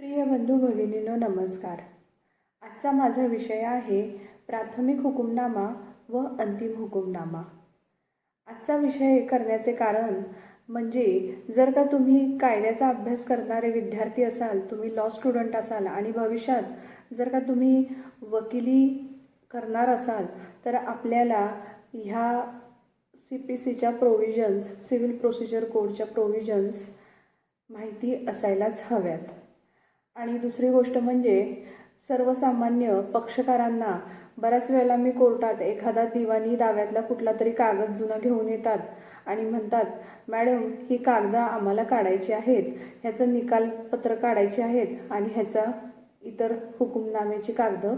प्रिय बंधू भगिनींनो नमस्कार. आजचा माझा विषय आहे प्राथमिक हुकुमनामा व अंतिम हुकुमनामा. आजचा विषय करण्याचे कारण म्हणजे जर का तुम्ही कायद्याचा अभ्यास करणारे विद्यार्थी असाल तुम्ही लॉ स्टुडंट असाल आणि भविष्यात जर का तुम्ही वकिली करणार असाल तर आपल्याला ह्या सी पी सीच्या प्रोव्हिजन्स सिव्हिल प्रोसिजर कोडच्या प्रोव्हिजन्स माहिती असायलाच हव्यात. आणि दुसरी गोष्ट म्हणजे सर्वसामान्य पक्षकारांना बऱ्याच वेळेला मी कोर्टात एखादा दिवाणी दाव्यातला कुठला तरी कागद जुना घेऊन येतात आणि म्हणतात मॅडम ही कागदं आम्हाला काढायची आहेत ह्याचं निकालपत्र काढायचे आहेत आणि ह्याचा इतर हुकुमनाम्याची कागदं.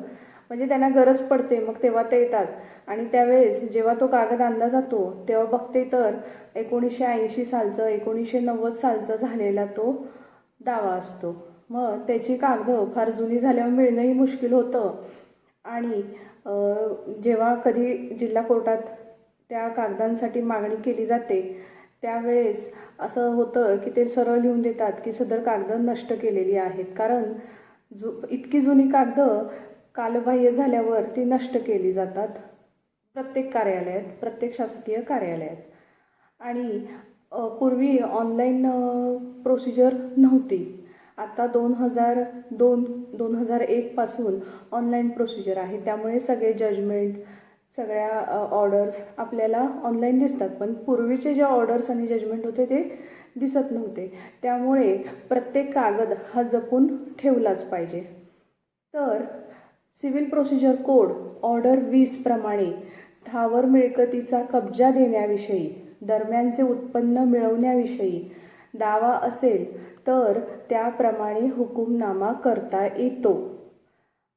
म्हणजे त्यांना गरज पडते मग तेव्हा ते येतात. आणि त्यावेळेस जेव्हा तो कागद आणला जातो तेव्हा बघते तर एकोणीसशे ऐंशी सालचं एकोणीसशे नव्वद सालचा झालेला तो दावा असतो. मग त्याची कागदं फार जुनी झाल्यावर मिळणंही मुश्किल होतं. आणि जेव्हा कधी जिल्हा कोर्टात त्या कागदांसाठी मागणी केली जाते त्यावेळेस असं होतं की ते सरळ लिहून देतात की सदर कागदं नष्ट केलेली आहेत. कारण जु इतकी जुनी कागदं कालबाह्य झाल्यावर ती नष्ट केली जातात. प्रत्येक कार्यालयात प्रत्येक शासकीय कार्यालयात. आणि पूर्वी ऑनलाईन प्रोसिजर नव्हती. आता दोन हजार दोन दोन हजार एकपासून ऑनलाईन प्रोसिजर आहे. त्यामुळे सगळे जजमेंट सगळ्या ऑर्डर्स आपल्याला ऑनलाईन दिसतात. पण पूर्वीचे जे ऑर्डर्स आणि जजमेंट होते ते दिसत नव्हते. त्यामुळे प्रत्येक कागद हा जपून ठेवलाच पाहिजे. तर सिव्हिल प्रोसिजर कोड ऑर्डर वीस प्रमाणे स्थावर मिळकतीचा कब्जा देण्याविषयी दरम्यानचे उत्पन्न मिळवण्याविषयी दावा असेल तर त्याप्रमाणे हुकूमनामा करता येतो.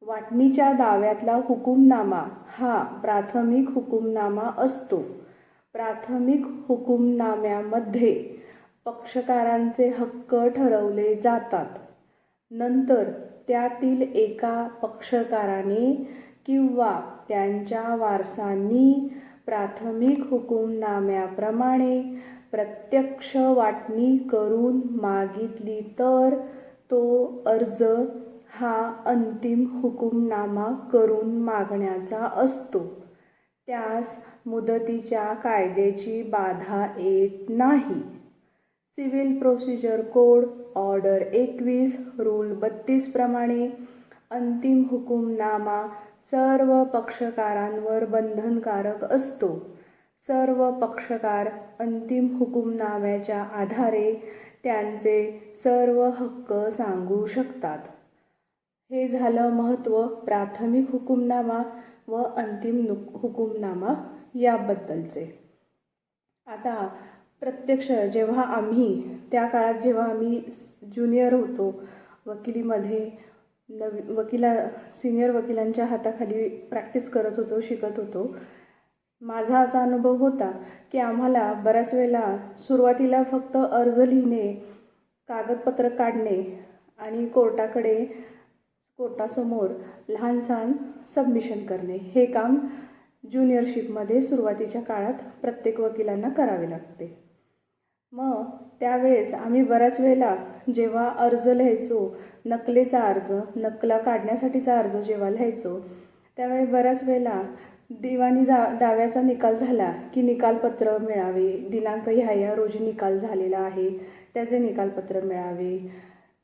वाटणीच्या दाव्यातला हुकूमनामा हा प्राथमिक हुकूमनामा असतो. प्राथमिक हुकूमनाम्यामध्ये पक्षकारांचे हक्क ठरवले जातात. नंतर त्यातील एका पक्षकाराने किंवा त्यांच्या वारसांनी प्राथमिक हुकूमनाम्याप्रमाणे प्रत्यक्ष वाटणी करून मागितली तर तो अर्ज हा अंतिम हुकूमनामा करून मागण्याचा असतो. त्यास मुदतीच्या कायद्याची बाधा येत नाही. सिव्हिल प्रोसिजर कोड ऑर्डर एकवीस रूल बत्तीसप्रमाणे अंतिम हुकूमनामा सर्व पक्षकारांवर बंधनकारक असतो. सर्व पक्षकार अंतिम हुकूमनाम्याच्या आधारे त्यांचे सर्व हक्क सांगू शकतात. हे झालं महत्त्व प्राथमिक हुकूमनामा व अंतिम नुक हुकूमनामा याबद्दलचे. आता प्रत्यक्ष जेव्हा आम्ही त्या काळात जेव्हा आम्ही ज्युनियर होतो वकिलीमध्ये नवी वकिला सिनियर वकिलांच्या हाताखाली प्रॅक्टिस करत होतो शिकत होतो माझा असा अनुभव होता की आम्हाला बऱ्याच वेळेला सुरुवातीला फक्त अर्ज लिहिणे कागदपत्र काढणे आणि कोर्टाकडे कोर्टासमोर लहान सहान सबमिशन करणे हे काम ज्युनियरशिपमध्ये सुरुवातीच्या काळात प्रत्येक वकिलांना करावे लागते. मग त्यावेळेस आम्ही बऱ्याच वेळेला जेव्हा अर्ज लिहायचो नकलेचा अर्ज नकला काढण्यासाठीचा अर्ज जेव्हा लिहायचो त्यावेळी बऱ्याच वेळेला दिवाणी जा दाव्याचा निकाल झाला की निकालपत्र मिळावे. दिनांक ह्या ह्या रोजी निकाल झालेला आहे. त्याचे निकालपत्र मिळावे.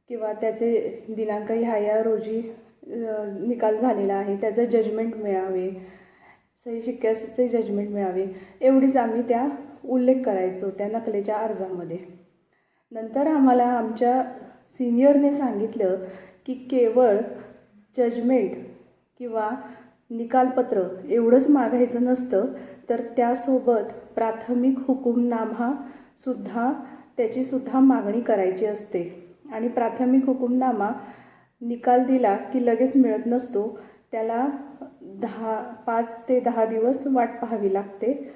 किंवा त्याचे दिनांक ह्या ह्या रोजी निकाल झालेला आहे. त्याचं जजमेंट मिळावे. सही शिक्क्याचे जजमेंट मिळावे. एवढीच आम्ही त्या उल्लेख करायचो त्या नकलेच्या अर्जामध्ये. नंतर आम्हाला आमच्या सिनियरने सांगितलं की केवळ जजमेंट किंवा निकालपत्र एवढंच मागायचं नसतं तर त्यासोबत प्राथमिक हुकूमनामा सुद्धा त्याचीसुद्धा मागणी करायची असते. आणि प्राथमिक हुकूमनामा निकाल दिला की लगेच मिळत नसतो त्याला दहा पाच ते दहा दिवस वाट पाहावी लागते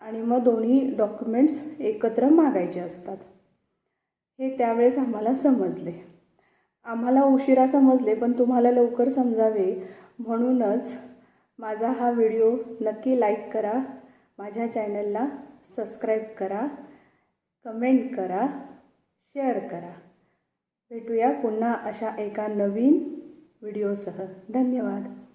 आणि मग दोन्ही डॉक्युमेंट्स एकत्र मागायचे असतात. हे त्यावेळेस आम्हाला समजले. आम्हाला उशिरा समजले पण तुम्हाला लवकर समजावे. म्हणूनच माझा हा व्हिडिओ नक्की लाईक करा माझ्या चॅनलला सबस्क्राईब करा कमेंट करा शेअर करा. भेटूया पुन्हा अशा एका नवीन व्हिडिओसह. धन्यवाद.